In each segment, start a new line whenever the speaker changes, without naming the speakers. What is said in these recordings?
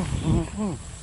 Mm-hmm.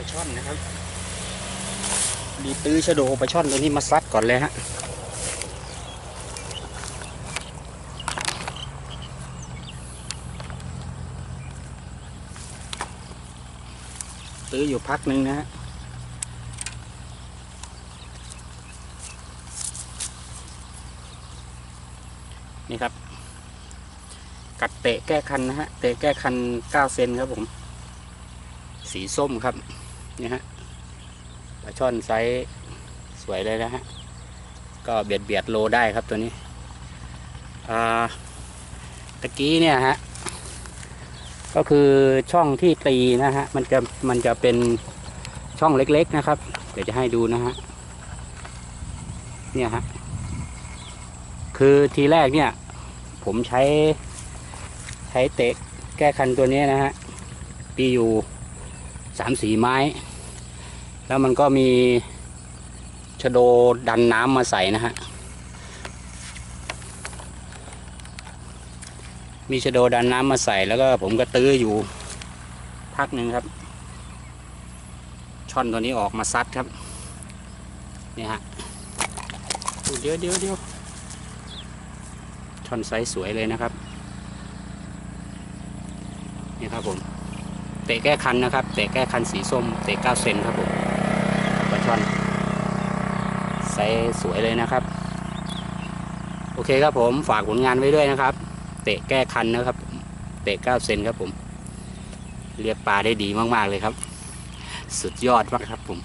ลาช่อนนะครับดีตื้อชะโดปลาช่อนตัวนี้มาซัดก่อนเลยฮะตื้ออยู่พักหนึ่งนะฮะนี่ครับ กัดเตะแก้คันนะฮะ เตะแก้คัน 9 เซนครับผม สีส้มครับ นี่ฮะปลาช่อนไซส์สวยเลยนะฮะ ก็เบียดเบียดโลได้ครับตัวนี้ตะกี้เนี่ยฮะ ก็คือช่องที่ตีนะฮะ มันจะมันจะเป็นช่องเล็กๆนะครับ เดี๋ยวจะให้ดูนะฮะ เนี่ยฮะ คือทีแรกเนี่ย ผมใช้ใช้เตะแก้คันตัวนี้นะฮะตีอยู่สามสีไม้ แล้วมันก็มีชะโดดันน้ำมาใส่นะฮะ มีชะโดดันน้ำมาใส่แล้วก็ผมก็ตื้ออยู่พักหนึ่งครับ ช่อนตัวนี้ออกมาซัดครับ นี่ฮะเดี๋ยวเดี๋ยวเดี๋ยวช่อนไซส์สวยเลยนะครับนี่ครับผม เตะแก้คันนะครับ เตะแก้คันสีส้ม เตะ9เซนครับผม ช่อนไซส์สวยเลยนะครับ โอเคครับผมฝากผลงานไว้ด้วยนะครับ เตะแก้คันนะครับ เตะ 9 เซนครับผม เรียบปลาได้ดีมาก ๆ เลยครับ สุดยอดมากครับผม